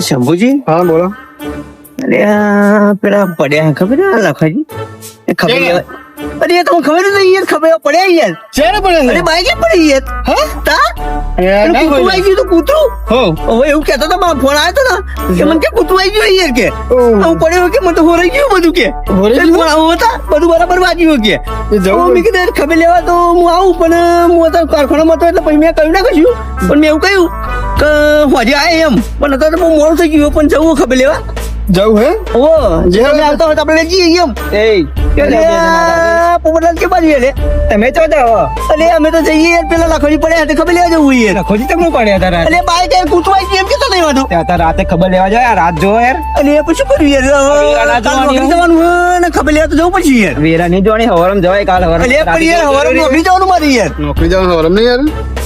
શંભુજી? હા બોલો. અરે પેલા પડ્યા ખબર લખાજી? ખબર અરે તો ખબર જ નહીં ખબર પડે યાર. શેને પડે અરે બાઈક એ પડી યાર. હા? તા? કૂતરું આવી ગયું તો કૂતરું? હવે એવું કહેતો તો મારા ફોન આવ્યો તો ને. કે મને કે કૂતરું આવી ગયું યાર કે. હું પડ્યો કે મને તો હોરાઈ ગયું બધું કે. હતા બધું બરાબર વાગ્યું કે. જવું મેં કીધું ખબર લેવા તો હું આવું પણ હું તો કારખાનામાં હતો એટલે પછી મેં કહ્યું ના કશું. પણ મેં એવું કહ્યું કે હોજે આવે એમ. પણ અત્યારે બહુ મોડું થઈ ગયું પણ જવું ખબર લેવા. જવું હે? ઓ જે આવતા હોય તો આપણે જઈએ એમ. 要了 આ પોપટલાલ કે બાજુ લે તમે તો જાઓ. અરે અમે તો જઈએ યાર પેલા લખોડી પડ્યા તે ખબર લેવા જવું યાર ખોજી તમને પડ્યા હતા રાતે? બાઈક એ કૂટવાઈ ગઈ એમ કે તો નહીં વાંધો ત્યાં રાતે ખબર લેવા જાય આ રાત જો યાર. અને એ પછી કર્યું યાર કાલ નોકરી જવાનું ને ખબર લેવા તો જવું પડશે યાર. વેરા નહીં જોવાની હવારમ જવાય કાલ હવારમ અરે પણ યાર હવારે નોકરી જવાનું મારે યાર. નોકરી જવાનું હવારમ નહીં યાર?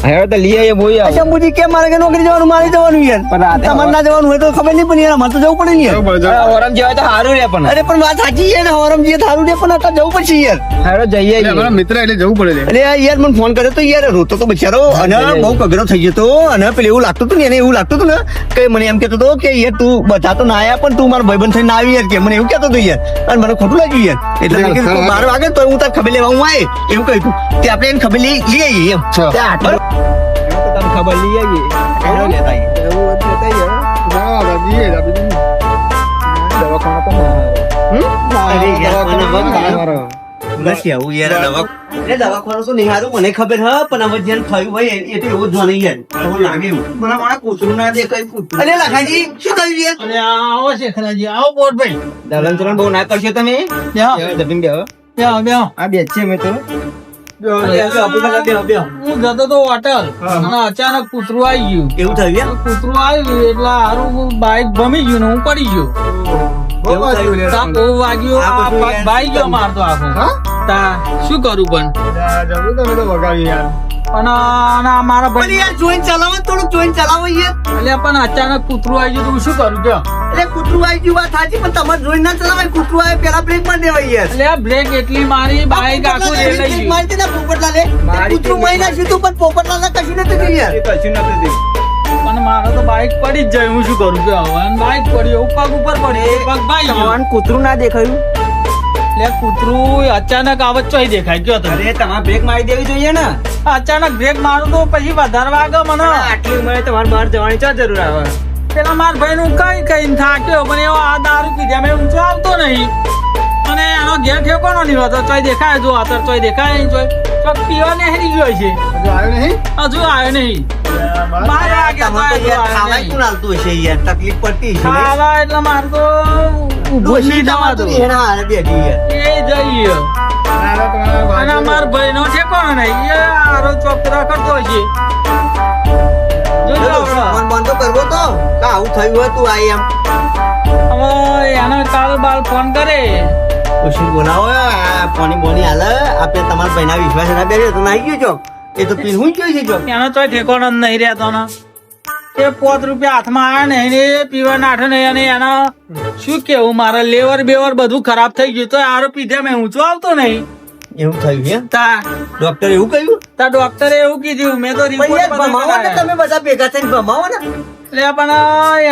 હવે તો લઈ આવીએ બોઈ આવો. શંભુજી કેમ મારે કે નોકરી જવાનું? મારે જવાનું યાર. પણ તમારે ના જવાનું હોય તો ખબર નહીં પણ યાર અમારે તો જવું પડે ને યાર. હવારમ જવાય તો સારું રે પણ. અરે પણ વાત સાચી છે ને હવારમ જઈએ થારું રે પણ અત્યારે જવું પડશે યાર. હારો જઈએ પડે. મિત્ર એટલે જવું પડે. યાર મને ફોન કર્યો તો યાર રોતો તો બચારો. અને બહુ કગરો થઈ જતો અને પેલું એવું લાગતું હતું ને એને એવું લાગતું હતું ને કે મને એમ કહેતો હતો કે યાર તું બધા તો ના આયા પણ તું મારો ભાઈબંધ થઈને ના આવી યાર કે મને એવું કહેતો હતો યાર. અને મને ખોટું લાગ્યું યાર. એટલે બાર વાગે તો હું તાર ખબર લેવા હું આય. એવું કહ્યું તું. કે આપણે એને ખબર લઈ આવીએ એમ. તો ખબર આવીએ લેતા. દવાખાના તો ના આવે. યાર, મને દવા એ દવાખાનું તો નહીં મને ખબર હ પણ હવે જેને થયું હોય એ- તો એવું જ જોને યાર એવું લાગે મને મારા કૂતરું ના દેખાય કૂતરું અરે લખાજી શું થયું યાર અરે આવો શેખરાજી આવો બોરભાઈ દલન ચલણ બહુ ના કરશો તમે? બે જમીન બેહો. બેહો બેહો. આ બે છે મેં તો. હું જતો તો હોટલ અને અચાનક કૂતરું આવી ગયું. એવું થયું યાર કૂતરું આવ્યું એટલે હારું બાઈક ભમી ગયું ને હું પડી ગયો. ભાઈ ગયો મારતો આખો. તા શું કરું પણ? જવું તમે તો વગાડ્યું યાર. અને અને આ મારા ભાઈ યાર જોઈને ચલાવો ને થોડુંક ચલાવો યાર. એટલે પણ અચાનક કૂતરું આવી ગયું તો હું શું કરું કે એટલે કૂતરું આવી ગયું વાત સાચી પણ તમારે જોઈન ના ચલાવાય કૂતરું આવે પેલા બ્રેકમાં દેવાય યાર. એટલે આ બ્રેક એટલી મારી બાઈક આખું પોપટલાલ રેલાઈ મારી દે ને પોપટલાલે. કૂતરું મારી નાખ્યું તું પણ પોપટલાલને કશું નથી થયું યાર. કશું નતું થયું. મારે તો બાઈક પડી જ જાય હું શું કરું? કે હવાન બાઈક પડી એવું પગ ઉપર પડી. પગ ભાઈ હવાન કૂતરું ના દેખાયું. એટલે કૂતરું અચાનક આવત દેખાય. ગયો તમે? અરે તમારે બ્રેક મારી દેવી જોઈએ ને. અચાનક બ્રેક મારું તો પછી વધારે વાગે મને. આટલી ઉંમરે તમારે બહાર જવાની ચા જરૂર આવે? પેલા માર ભાઈ નું કઈ કઈ થાક્યો પણ એવો આ દારૂ પીધા મેં ઊંચો આવતો નહીં. અને એનો ઘેર ઠેકોનો નહીં હોતો. ચોય દેખાય જો અત્યારે ચોય દેખાય નહીં ચોય ચોક પીવા નેહરી ગયો છે. હજુ આવ્યો નહીં? હજુ આવ્યો નહીં. તકલીફ પડતી એટલે માર તો. એના હારે બેઠી એ જઈએ. અને વાગ્યું. ભાઈ નો ઠેકોનો નહીં એ આરો ચોકરા કરતો છે જોજો ચલો, આપણે. ફોન બંધ કરવો તો. આવું થયું હતું તું એમ. હવે એને કાલ બાલ ફોન કરે. બોલાવો? આ પોની બોની હાલે આપણે તમારા ભાઈના વિશ્વાસ ના બેસે તો નાઈ ગયો ચોક એ તો પીન હું જોઈ છે એનો તો ઠેકોનો નહીં રહેતો ને એ પોત રૂપિયા હાથમાં આવ્યા ને એને પીવા નાઠે નહીં અને એના શું કેવું મારા લેવર બેવર બધું ખરાબ થઈ ગયું તો આરો પીધે મેં ઊંચો આવતો નહીં. એવું થયું એમ તા. ડોક્ટર એવું કહ્યું? તા ડોક્ટરે એવું કીધું મેં તો રિપોર્ટ. તમે બધા ભેગા થઈને ભમાવો ને. એટલે પણ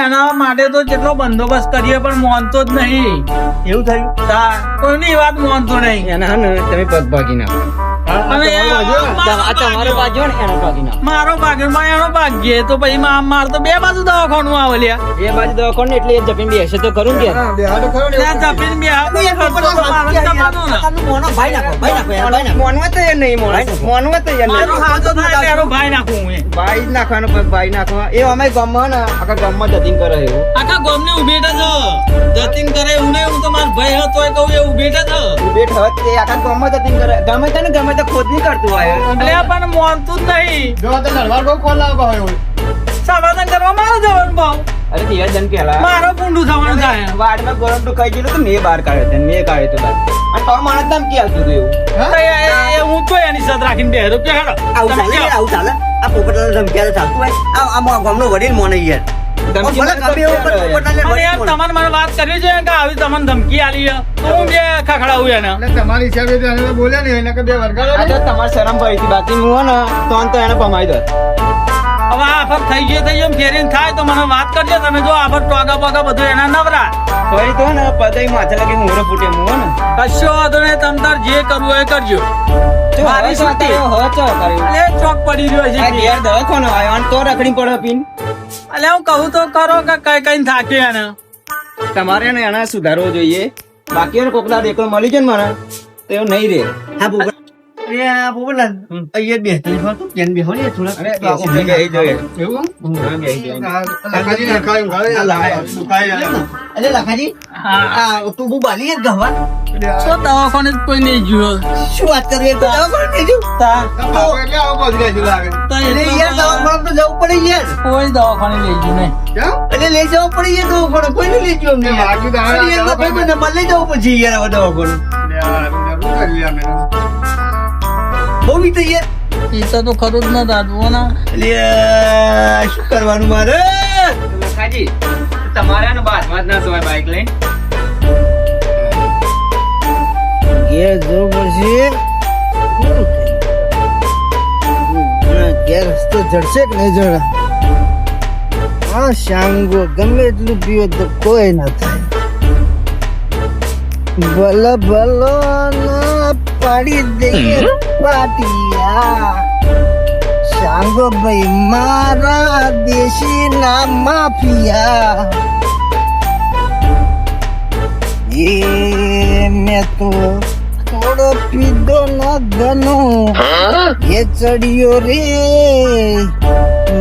એના માટે તો જેટલો બંદોબસ્ત કરીએ પણ માનતો જ નહીં. એવું થયું? તા કોઈની વાત માનતો નહીં. એના ને તમે પગ ભાગી નાખો. અને એ આ તમારો ભાગ્યો. ને એનો ભાગી નાખો. મારો ભાગ્યમાં એનો ભાગ્ય. તો પછી માર તો બે બાજુ દવાખાનું આવે લ્યા. એ બાજુ દવાખાનું એટલે એ જમીન બેસે તો કરું કે હા, બે હાથે ખરો ને એવું. ત્યાં જપીને બે હાથ યાર, ખર્ચો તો મારે જ કરવાનો ને. પોતાનું મોનો ભાઈ નાખો ભાઈ નાખો ભાઈ નાખો. એ નહીં મોનવા મોનવા તો એ મારો નહીં હાથ થાય એટલે એનો ભાઈ નાખું હું એ. ભાઈ જ ભાઈ ને આખા ગામમાં જતીન કરે એવું. આખા ગામને ઉભેટા છો જતીન કરે એવું નહીં હું તો મારો ભાઈ હતો એ કહું એ ઉભેટા છો ઉભેટ હવે તે આખા ગામમાં જતીન કરે. ગમે તે ને ગમે તે ખોદ નહીં કરતું હોય. એટલે પણ મોનતું જ નહીં. જો તો તલવાર બહુ ખોલાવવા હોય. એવું. સમાધાન કરવા મારો જવાનું ભાવ. અરે દિયા જન પેલા મારો પૂંડું થવાનું થાય. વાડમાં તો કઈ ગયેલું તો મેં બહાર કાઢ્યો હતો મેં કાઢ્યો તો બહાર. અને તો મને કે આવતું હતું એવું? હા? તો એની સાથે રાખીને બેહરો કે હેડો? આવું ચાલે આવું ચાલે. આ પોપટલાલ ધમકીયારે ચાલતું હોય. આ આ ગામનો વડીલ મોને યાર. તમારે મને વાત કરવી છે કે આવી તમને ધમકી આલી તો હું બે ખખડાવું એને. તમારી હિસાબે બોલ્યા નહીં એને કે બે વરગાડો તમારે શરમ પડી હતી. બાકી હું ને તો તો એને પમાઈ દો હવે આફર થઈ ગયો થઈ ગયો ફેરીને થાય તો મને વાત કરજો. તમે જો આફર ટોગા બોગા બધું એના નવરા. કોઈ તો ને પતાઈ માથે લાગે મોરો ફૂટે મો ને. કશો વાંધો નહીં તમ તાર જે કરવું એ કરજો. મારી સાથે હો ચો કર્યું અલે ચોક પડી રહ્યો છે ઘેર. કોનો આવ્યો અને તો રખડી પડે પીન. અલે હું કહું તો કરો કે કઈ કઈ થાકે એને. તમારે ને એના સુધારવો જોઈએ. બાકી એને કોકદા મળી જાય ને મને તો એવું નહીં રે હા અરે આ અહીંયા બે તકલીફ હતું ત્યાં બેહો ને થોડા અરે બેસી તો બેસી જોઈએ એવું હા, બેસી જોઈએ. લખાજી ને ખાયું ખાયું દુખાય અરે લખાજી હા તું બહુ બાલી ગવા તો દવાખાને કોઈ નહીં ગયો શું વાત કરી યાર દવાખાને નહીં જવું? તા એટલે આવું બધું રહેતું લાગે તો યાર દવાખાને તો જવું પડે યાર કોઈ દવાખાને લઈ નહીં એટલે લઈ જવું પડે યાર દવાખાને કોઈને લઈ જવું અમને બાકી પછી યાર દવાખાને યાર, બી તો યાર એ તો ખરું જ ન દાદવો ના એટલે શું કરવાનું મારે? લખાજી તમારે આને બાદમાં જ ના સોય બાઈક લઈને. ઘેર જવું પડશે. ઘેર રસ્તો જડશે કે નહીં જડે? હા શાંગો ગમે એટલું પીવે તો કોઈ ના થાય. ભલે ભલો ના પાડી દઈએ પાટિયા શાંગો ભાઈ મારા દેશી ના માફિયા એ મેં તો થોડો પીધો ન ઘનો એ ચડ્યો રે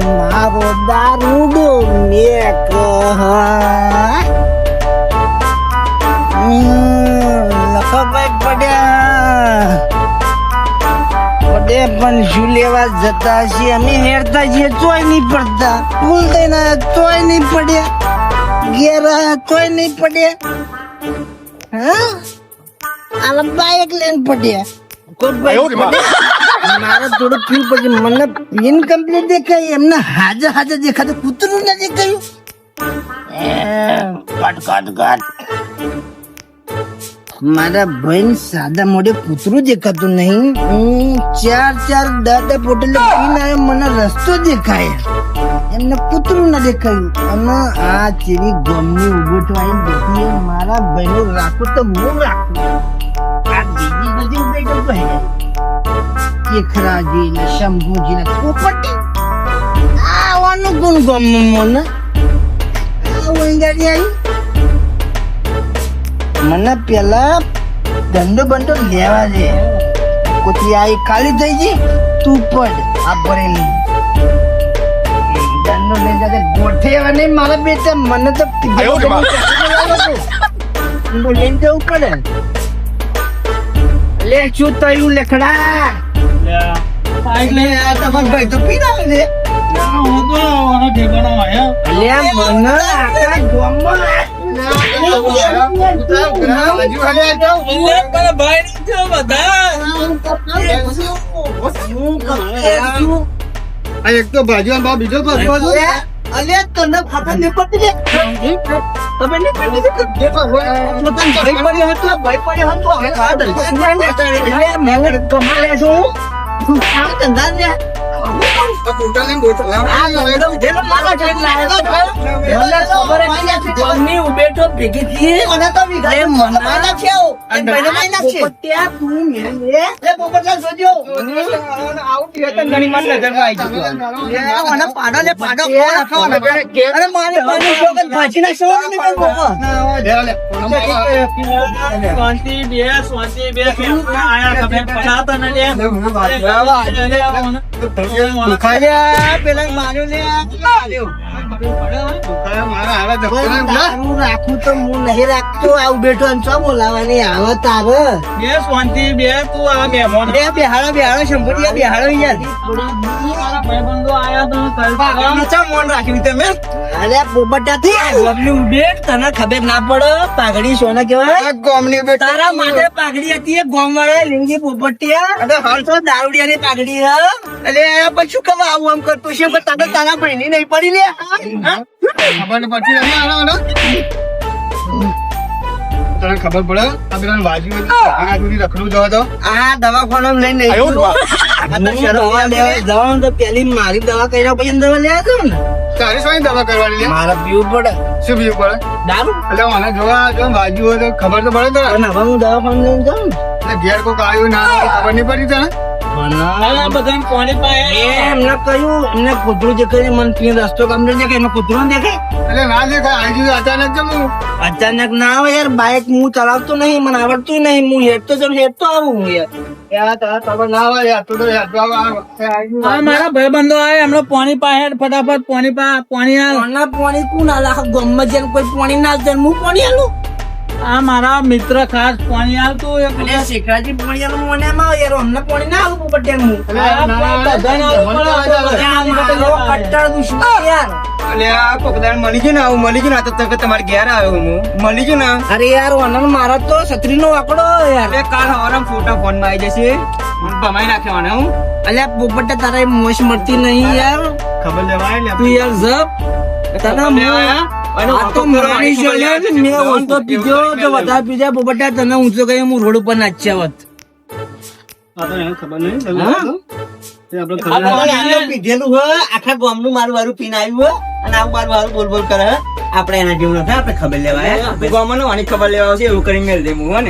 મારો દારૂડો લખભાઈ પડ્યા. પડે પણ શું લેવા જતા છીએ? અમે હેરતા છીએ તોય નહીં પડતા. ફૂલ દઈને તોય નહીં પડ્યા ઘેર તોય નહીં પડ્યા હા? આલા બાઈક લઈને પડ્યા. મારે થોડું ફીલ પછી મને ઇનકમ્પ્લીટ કમ્પ્લીટ દેખાય. એમને હાજર હાજર દેખાતું. કૂતરું ના દેખાયું. Cut cut cut. મારા ભાઈ સાદા મોઢે કૂતરું દેખાતું નહીં. હું ચાર ચાર દાદા પોટલે પીને આવ્યો, મને રસ્તો દેખાય. એમને કૂતરું ના દેખાયું. અને આ ચેરી ગમની ઊભો તો આવીને બેઠી મારા ભાઈનું રાખું તો હું રાખું. આ બીજી બધી તો ભાઈ ચેખરાજી ને શંભુજી ને પોપટી આવવાનું ગુણ ગમ મને. આ વંગાડી આવી મને પેલા ધંધો બંધો લેવા દે. કોથી આ ખાલી થઈ ગઈ તું પડ આ ભરેલી. ધંધો લઈ જાતે ગોઠે અને મારા બેટા મને તો લઈને જવું પડે. લે શું થયું લેખડા? એટલે આ તમારો ભાઈ તો પી ના લે હું તો ઠેકાણો આવ્યો. લે મને આખા ગામમાં એક તો ભાજી બા બીજો ભાવ બાજુ. અલે તને ફાટા ને પડી તમે ને પડી રે પોતાનો ભાઈ પડ્યો હતો ભાઈ પડ્યો હતો હવે આ દર્શન મેં કમાલે છું તું આ ધંધા નાખશે ભાજી ના શોક ને મેં બાપા લે, લે. શાંતિ બે શાંતિ બે આયા તમે પડાતા ને લે દુખાયા પેલા માર્યો ના. રાખું તો હું નહીં રાખતો. આવું બેઠો અને શું બોલાવાની આવે તારે બે શાંતિ બે તું આ મહેમાન બે બેહાડો બેહાડો શંભુડિયા બેહાડો યાર અરે પાઘડી હતી ગોમ વાળા લીંગી પોપટિયા દારૂડિયા ની પાઘડી હ. પછી શું કહેવા આવું આમ કરતું? છે પણ તારે તારા ભાઈની નહીં પડી લે? ખબર. તને પડે? આ પેલા વાજી આ સુધી રખડું જવા તો? આ દવાખાનામાં લઈને નહીં ગયો. તો. દવા તો પેલી મારી દવા કર્યા પછી દવા લેવા દો ને? તારી શું દવા કરવાની લે મારે પીવું પડે. શું પીવું પડે? દારૂ? એટલે મને જોવા જો વાજી હોય તો ખબર તો પડે તો હવે હું દવાખાને લઈને જાઉં ઘેર કોક આવ્યું ના ખબર નહીં પડી તને? એમને કહ્યું એમને કૂતરું દેખાય મન પીને રસ્તો ગમતો દેખાય એમાં કૂતરું દેખાય. એટલે ના દેખાય આવી અચાનક જમ અચાનક ના આવે યાર બાઇક હું ચલાવતો નહીં મને આવડતું નહીં હું હેડતો જમ હેડતો આવું હું યાર. ના મારા ભાઈબંધો એમનો પોણી પાસે ફટાફટ પોણી પા પાણી પોણી કોના પાણી કોણ આલે આખા ગામમાં જઈને કોઈ પોણી ના હું પાણી આલું? આ મારા મિત્ર ખાસ પાણી આવતું એક અને શેખરાજી પાણી આલું મને એમાં યાર અમને પાણી ના હું આવું પડે, તો આ દુશ્મન યાર. અલે આ કોકદાર મળી ગયું ને આવું મળી ગયું ને તો તમારે ઘેર આવ્યો હું. મળી ગયું ને? અરે યાર ઓનન મારા તો છત્રી નો આંકડો યાર. કાલ હવારમાં ફોટા ફોનમાં આવી જશે. ભમાઈ નાખ્યો હું. અલ્યા પોપટ તારા મોશ મળતી નહીં યાર. ખબર લેવાય તું યાર જપ. તને હું મેં તને ઊંચો કહી હું રોડ ઉપર નાચ્યા હોત. ખબર નહીં હા? પીધેલું હોય મારું વારું પીન આવ્યું હોય અને આવું મારું વારું બોલ બોલ કરે હે. આપણે એના જેવું નથી આપણે ખબર લેવાય. આની ખબર લેવા આવશે એવું કરીને મેળ દે હું ને.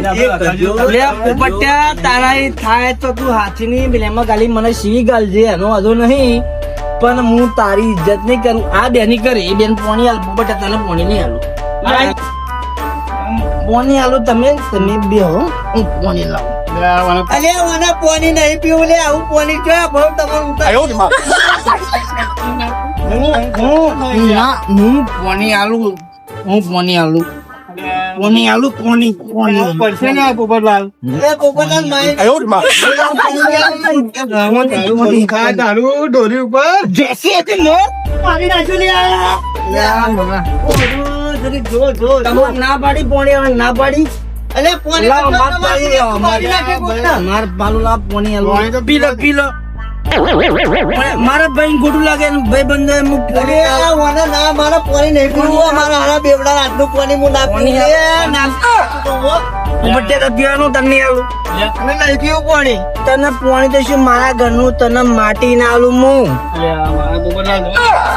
પોપટ્યા તારા થાય તો તું હાથની પેલામાં ગાલી મને સીવી ગાલજે એનો વાંધો નહીં. પણ હું તારી ઇજ્જત નહીં કરું. આ બેની કરી એ બેન પોણી હાલ બટ તને પોણી નહીં હાલું. પોણી હાલું તમે તમે બે હો હું પોણી લાવું. લે, આ મને અલ્યા નહીં પીવું લે આવું પાણી જો બહુ તમારું. હું હું હું પોણી આલું હું પોણી આલું પોણી આલું પોણી પોણી પડશે ને પોપટલાલ એ પોપટલાલ માય- ખા તારું ડોરી ઉપર. જેસી હતી લો પાણી નાખ્યું લે મને. ઓહો, જો ના પાડી પોણી ના પાડી. અલ્યા પાણી માર લાવ, પાણી. માર આલું. તો પીલો પીલો. મારા ભાઈ ગોડું લાગે ભાઈ બંધ હું પોણી ના મારા પાણી નહીં પીવું મારા હારા બેવડા આટલું પાણી હું ના પીવું હો. તો પીવાનું તને નહીં આલું અને નહીં પીવું પાણી? તને પોણી તો શું મારા ઘરનું તને માટી ના આલું હું.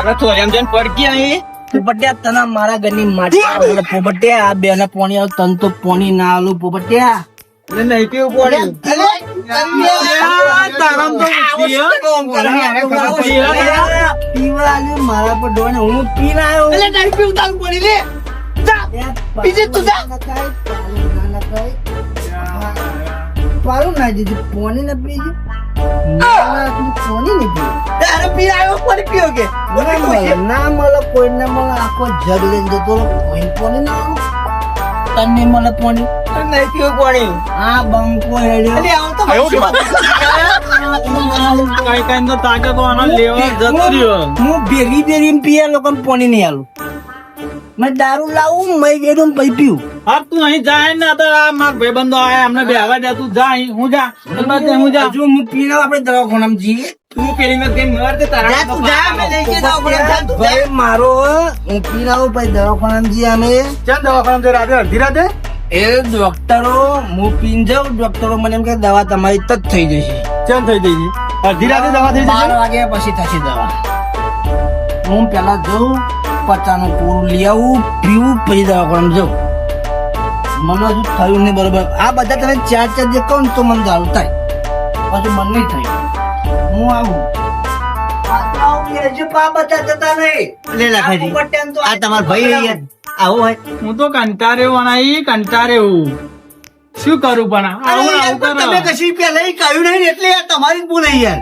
અરે થોડી પડકી અહીં પોપટ્યા તને મારા ઘરની માટી. પોપટ્યા આ બે ને પોણી આવું તને તો પોણી ના આલું પોપટ્યા. એટલે નહીં પીવું પાણી? મારા પર ડોને હું પીને આવ્યો નહીં પીવું તારું પાણી લે બીજે તું જા પારું ના દીધું પોણી ના પીજે પી ના મળે કોઈ ના મળે, આખો જગ લઈને જતો. કોઈ પોણી ના આવું તને મળે પોણી નહીં પીવું પાણી આ બંકો હેડ્યો. અરે આવું તો કઈ કઈ તો તાકે તો આનો લેવા જતો રહ્યો. હું ભેગી ભેગી પીએ લોકો પોણી નહીં આલું. મેં દારૂ લાવું મેં વેડું પછી પીવું. હા તું અહીં જાય ને તો આ માર ભાઈબંધો આયા અમને બેહવા દે તું જા અહીં. હું જા. હું જા હજુ હું પીને આપણે દવાખાનામાં જઈએ. તું પેલી મેં કઈ મર તે તારા તું જા મેં લઈ જતા આપણે જા ભાઈ મારો હું પીને આવું પછી દવાખાનામાં અમે ક્યાં દવાખાના રાતે અડધી રાતે? એ ડોક્ટરો હું પીન જાઉં ડોક્ટરો મને એમ કે દવા તમારી તજ થઈ જશે. કેમ થઈ જઈ અડધી રાતે દવા થઈ જશે? વાગ્યા પછી થશે દવા. હું પેલા જઉં પચાનું પૂરું લઈ આવું પીવું પછી દવાખાનું જાઉં. મને હજુ થયું નહીં બરોબર. આ બધા તમે ચાર ચાર જે કહો ને તો મને દારૂ થાય. પછી મને નહીં થયું હું આવું? હું તો કંટાળ્યો વણાઈ કંટાળ્યો શું કરું પણ? આવું ને આવું તમે કશી પહેલા કહ્યું નહીં એટલે તમારી જ ભૂલ યાર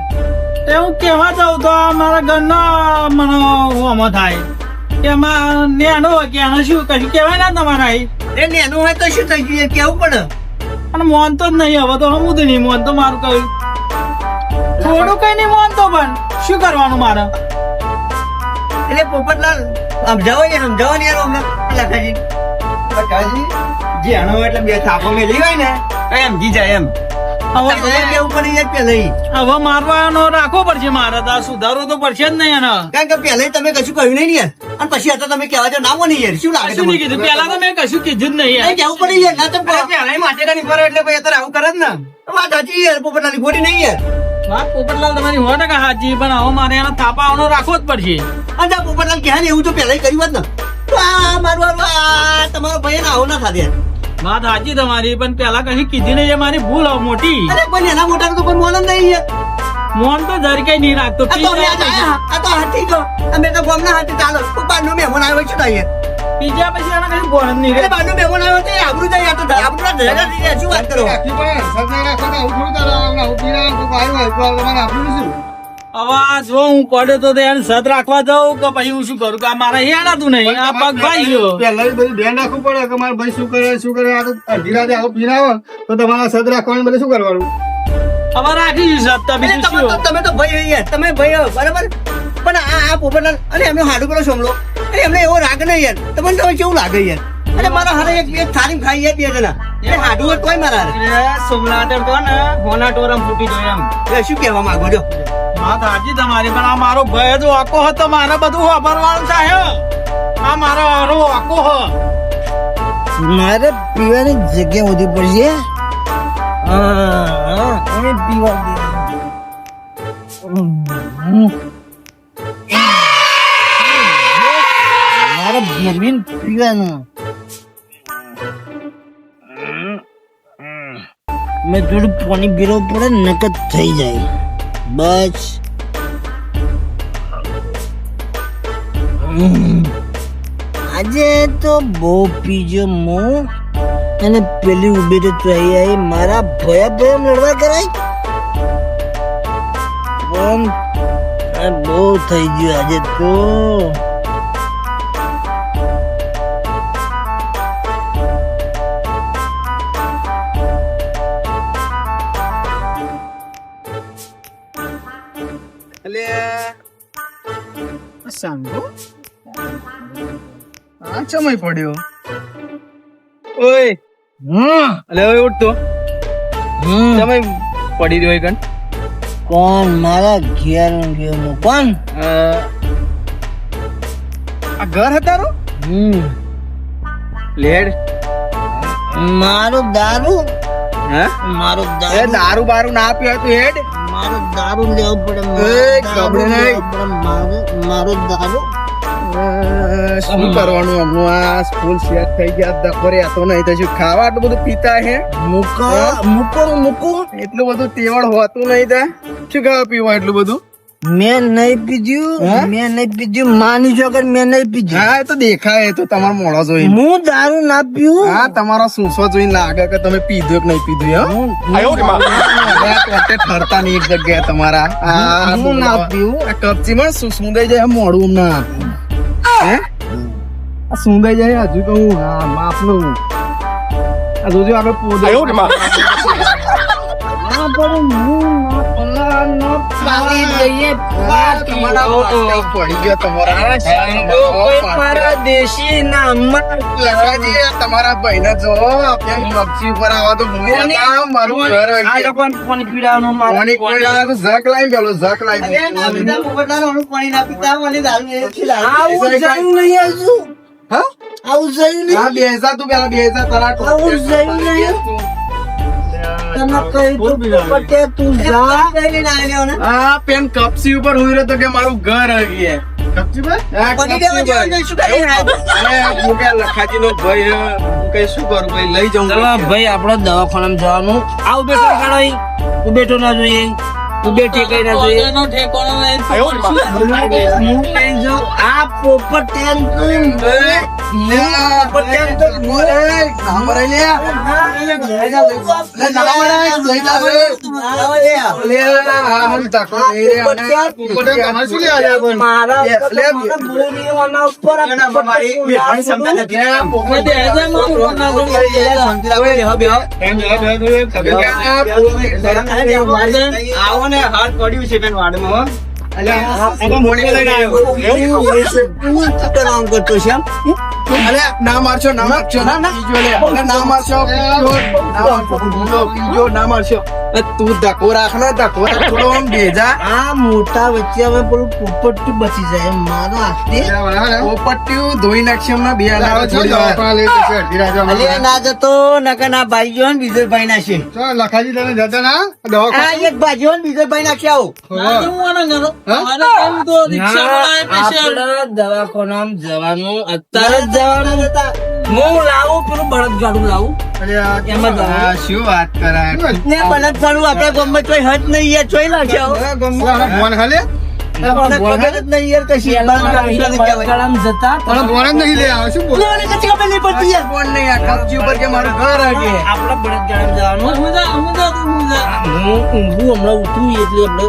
તે હું કેવા જાઉં તો મારા ઘરનો મને હોમો થાય. એમાં નેનો હોય કે આને શું કશું કહેવાય ના તમારા એ નેનું હોય તો શું થઈ ગયું? કેવું પડે? અને મોન તો જ નહીં હવે તો હમું નહીં. મોન તો મારું કહ્યું. થોડું કઈ નહીં માનતો પણ શું કરવાનું મારે? એટલે પોપટલાલ સમજાવો ને સમજાવો ને યાર અમને. લખાજી લાખાજી જે આનો એટલે બે થાપો મેલી હોય ને તો જાય એમ. હવે હવે કેવું પડી જાય પહેલા હવે મારવાનો રાખવો પડશે મારે તો સુધારો તો પડશે જ નહીં એને. કારણ કે પહેલા તમે કશું કહ્યું નહીં યાર. અને પછી અત્યારે તમે કહેવા છો ના મને યાર શું લાગે તમને? કીધું. પેલા તો મેં કશું કીધું જ નહીં યાર. કેવું પડી યાર ના તમે પહેલા માટે એટલે ભાઈ અત્યારે આવું કરે જ ને. વાત સાચી યાર પોપટલાની ખોટી નહીં યાર. વાત પોપટલાલ તમારી સો ટકા સાચી પણ હવે મારે એનો થાપાવાનો રાખવો જ પડશે. અને પોપટલાલ કહે ને એવું તો પહેલાં કર્યું હોત ને. તો આ મારું આ તમારો ભાઈ ને આવો ના થાત. યાર વાત તમારી પણ પેલા કશું કીધી નહીં એ મારી ભૂલ હવે મોટી. અરે પણ એના મોટા તો કોઈ મોન નહીં મોન તો જરી કઈ નહીં રાખતો. આ તો હાથી તો અમે તો ગામના હાથી ચાલો. બારનો મહેમાન આવ્યો છે તો બીજા પછી એને કઈ બોલ નહીં રે. બારનો મહેમાન આવ્યો છે આબરૂ જાય તો આબરૂ ના ધરા થઈ જાય. શું વાત કરો? અવાજ રાખો ને હોય તો તમારે શું? હવે જો હું પડ્યો તો એને સદ રાખવા જાઉં કે પછી હું શું કરું? કે આ મારે હેડાતું નહીં આ પગ ભાઈ ગયો પહેલા જ બધું ધ્યાન રાખવું પડે કે મારા ભાઈ શું કરે શું કરે આ તો અડધી રાતે આવું પીરાવો તો તમારા સદ રાખવાનું બધું શું કરવાનું? હવે રાખી જઈશ સદ તમે તો શું? તમે તો ભાઈ તમે ભાઈ બરાબર? પણ આ આ પોપટલાલ અને એમનો હાડું પેલો સોમલો અરે એમને એવો રાગ નહીં યાર. તમને તમે કેવું લાગે યાર? અને મારા હારે એક એક થાળી ખાઈ યાર બે જણા. એટલે હાડું હોય કોઈ મારા હારે. સોમનાથ તો ને હોના ટોરમ ફૂટી ગયો એમ. એ શું કહેવા માંગો છો? વાત સાચી તમારી પણ આ મારો ભય જો આકો હતો મારે બધું વાપરવાનું થાય આ મારો હારો આકો હ. મારે પીવાની જગ્યા ઓછી પડશે. હા, હા, પીવા દે. મારે જમીન પીવાનું મેં થોડું પાણી પીવું પડે નકદ થઈ જાય બસ આજે તો બહુ પીજો મો, અને પેલી ઊભી તો થઈ આવી મારા ભયા ભયા લડવા કરાય? પણ બહુ થઈ ગયું આજે તો. સાંગો આ સમય પડ્યો. ઓય હા અલે હવે ઉઠતો હમ. સમય પડી રહ્યો કણ કોણ મારા ઘેર ઊંઘ્યો કોણ આ ઘર હતારો? હમ. લેડ. મારું દારૂ હા? મારું એ દારૂ બારૂ ના પીવા તું હેડ. મારું દારૂ લેવું પડે એ, મારું નહીં. લેવું પડે. મારું મારું દારૂ. શું કરવાનું હમણાં આ સ્કૂલ સેટ થઈ ગયા દખોરે તો નહીં તો શું ખાવા આટલું બધું પીતા હે? મૂકો મૂકો મૂકો. એટલું બધું તેવડ હોતું નહીં તા. શું ખાવા પીવા એટલું બધું? મેં નહીં પીધું મેં નહીં પીધું માની છો કે મેં નહીં પીધું? હા તો દેખાય તો તમારો મોડો જોઈને. હું દારૂ ના પીવું હા તમારો સૂસો જોઈને લાગે કે તમે પીધું કે નહીં પીધું હે? હું- ઠરતા નહીં એક જગ્યાએ તમારા. હું ના પીવું શું સુંદાઈ જાય મોડું ના. હે? આ સુંદાઈ જાય હજુ કહું હા માપનું આ જોજો આપણે પોદો પણ હું તમારા ભાઈને જો આપણે ઉપર આવા તો મારું ઘર પાણી પીવડાવવાનું પાણી કોઈ ઝક લાવી પેલો ઝક લાવી પાણી ના પીતા મને. આવું જયું નહીં હા? આવું જયું નહીં? હા બેસા તું પેલા બેસા તારા આવું જયું નહીં? તને કહી દઉં પટે તું જા. લઈને આવ્યો ને? હા પેન કપસી ઉપર હુઈ રહ્યો તો કે મારું ઘર હગી કપસી પર પડી દેવા જેવું શું કરી અરે હું કે લખાજી નો ભાઈ કઈ શું કરું ભાઈ લઈ જાઉં ચલો ભાઈ આપડે દવાખાનામાં જવાનું. આવ બેઠો ખાડો તું બેઠો ના જોઈએ. તું બેઠી કઈ ના જોઈએ. એનો ઠેકાણો નહીં. હું આ પોપટ ટેન આવો ને હાથ પડ્યું છે બેન વાડમાં? ના મારશો ના મારશો ના મારશો ના મારશો ના મારશો. તું ધક્કો રાખ ને ધક્કો થોડો આમ ભેજા. આ મોટા વચ્ચે હવે પેલું પોપટું બચી જાય એમ મારો હાથે પોપટિયું ધોઈ નાખશે હમણાં બે હલાવે થોડી અલે ના જતો નકર ના ભાઈ ગયો ને બીજો ભાઈ નાખશે લખાજી તને જતા ના આ એક ભાઈ ને બીજો ભાઈ નાખશે આવો. દવાખાના જવું આને ઘરો. મારે કેમ તો રિક્ષા વાળાએ પૈસા આપણે દવાખાનામાં જવાનું અત્યારે જ જવાનું. હું લાવું પેલું બળદ ગાડું લાવું. શું વાત કરાય ને બળદ ફરું આપણે ગમે તોય હદ નહીં યાર ચોઈ નાખશે ફોન ખાલે. આપણને ખબર જ નહીં યાર કશી બળદ ગાડું શાને કહેવાય? બળદગાડામાં જતા. પણ ફોન જ નહીં લે આવે શું બોલ મને કશી ખબર નહીં પડતી યાર ફોન નહીં. આ કપચી ઉપર કે મારું ઘર હકે આપણે બળદગાડામાં જવાનું. હું જા, હું જા, તું હું જા. હું ઊંઘું હમણાં ઉઠું એટલે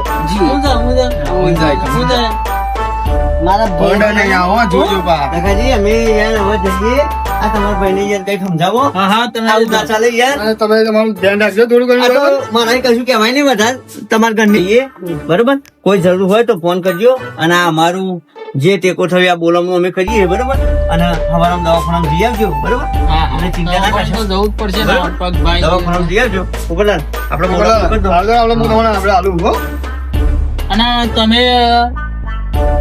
મારા ભોંડો નહીં આવો જોજો બા કાકાજી અમે યાર હવે જઈએ. આ તમારા ભાઈને યાર કઈ સમજાવો? હા, હા, તમે ના ચાલે યાર. તમે તમારું ધ્યાન રાખજો થોડું ઘણું તો કશું કહેવાય નહીં બધા. તમારા ઘર નહીં. બરોબર? કોઈ જરૂર હોય તો ફોન કરજો. અને આ અમારું જે ટેકો થયો આ બોલવાનું અમે કરીએ બરોબર? અને હવારમાં દવાખાનામાં જઈ આવજો બરોબર? હા. અને ચિંતા ના કરશો. જવું જ પડશે. દવાખાનામાં જઈ આવજો. આપણે આપણે આપણે આલુ હો. અને તમે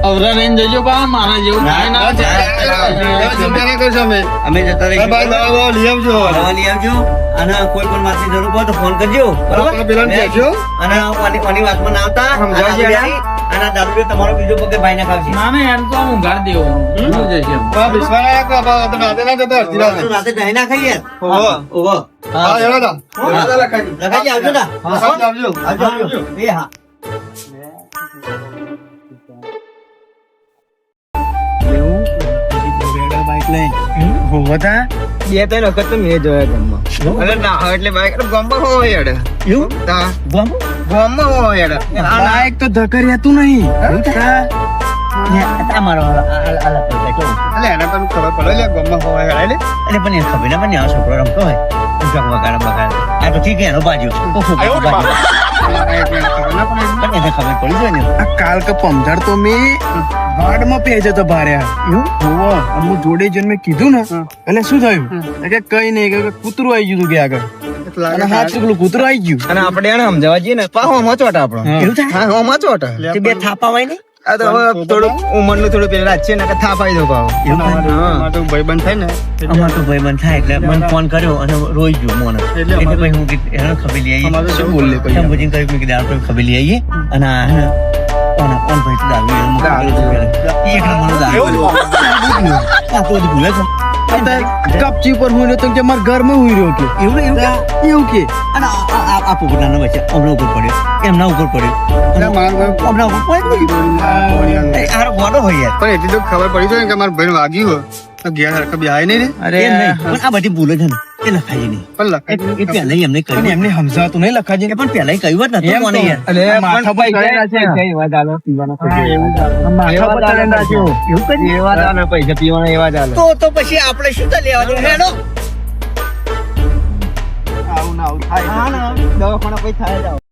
અવરા રહીને જજો બા મારા જેવું થાય. ના ચિંતા કરશો અમે અમે જતા રહીએ ભાઈ દવા બવા લઈ આવજો. લઈ આવજો. અને કોઈ પણ વાતની જરૂર હોય તો ફોન કરજો. આપણે પેલાને કહેજો. અને કોની કોની વાતમાં ના આવતા. સમજાવજો અને આ અને આ દારૂ તમારો બીજો પગે ભાઈ ના ખાવશે. ના ના એમ તો હું ઘર દેવો. હું જશે બા વિશ્વાસ રાખો બા તમે રાતે ના જતા અડધી રાતે. રાતે દહીં ના ખાઈએ. ઓહો. ઓહો. હા હેલો દા લખાજી લખાજી આવજો ના આવજો આવજો. આવજો એ હા. બે ત્રણ વખત તો મેં જોયા ગામમાં. અરે ના એટલે બાઈક ગામમાં હોય યાર એવું? હા. ગમ ગામમાં હોય યાર આ બાઈક તો ધકર તું નહીં. તમારો અલગ બેઠો એટલે એને પણ ખબર પડે. ગામમાં હોય એટલે. પણ ખબર ના પણ આ છોકરો રમતો હોય. ચક વગાડે બગાડે આ તો ઠીક એનો બાજુ ખબર પડી જાય ને આ કાલ કે પમધાર તો મેં વાડમાં પેજ હતો ભાર્યા એવું? હોવો હું જોડે જઈને મેં કીધું ને એટલે શું થયું? કે કઈ નહીં કે કૂતરું આવી ગયું કે આગળ. અને હાથ ચૂકલું કૂતરું આવી ગયું. અને આપણે એને સમજાવવા જઈએ ને પા હોમાં ચોટા આપણો. એવું થાય હા હોમાં બે થાપા હોય ને? આ તો હવે થોડું ઉંમરનું થોડું પેલા છે ને કે થાપાઈ દો ભાવ થાય? તો ભાઈબંધ થાય ને અમાર તો ભાઈબંધ થાય એટલે મને ફોન કર્યો અને રોઈ ગયો મોને એટલે પછી હું એને ખબર લઈ આવીએ અમારે શું બોલે પછી? સમજીને કહ્યું કે દાળ પર ખબર લઈ આવીએ અને આ હે ને, ઓને ઓન ભાઈ તો દાળ એનું મુખ એક નંબર પીધું. આ તો બધી ભૂલે છે. કપચી પર હું રહ્યો તો કે મારા ઘરમાં હું રહ્યો કે એવું એવું કે? એવું કે અને આ- પોપટલાલનો વચ્ચે હમણાં ઉપર પડ્યો એમના ઉપર પડ્યો અને ઉપર પડ્યો. એ ગોડો હોય યાર. પણ એટલી તો ખબર પડી જાય કે મારા ભાઈ વાગ્યું ઘેર હરખા બી આય નહીં નહીં. પણ આ બધી ભૂલો છે એ લખાય નહીં. પણ એ એ પહેલા એમને કહ્યું એમને સમજાતું નહીં લખાજી એ પણ પહેલા કહ્યું યાર. છે. કઈ વાત આલો પીવાના એવું કરી એવા પૈસા. પીવાના એવા જ તો તો પછી આપણે શું તો લેવા હેડો. આવું ના આવું થાય દવાખાના પછી થાય.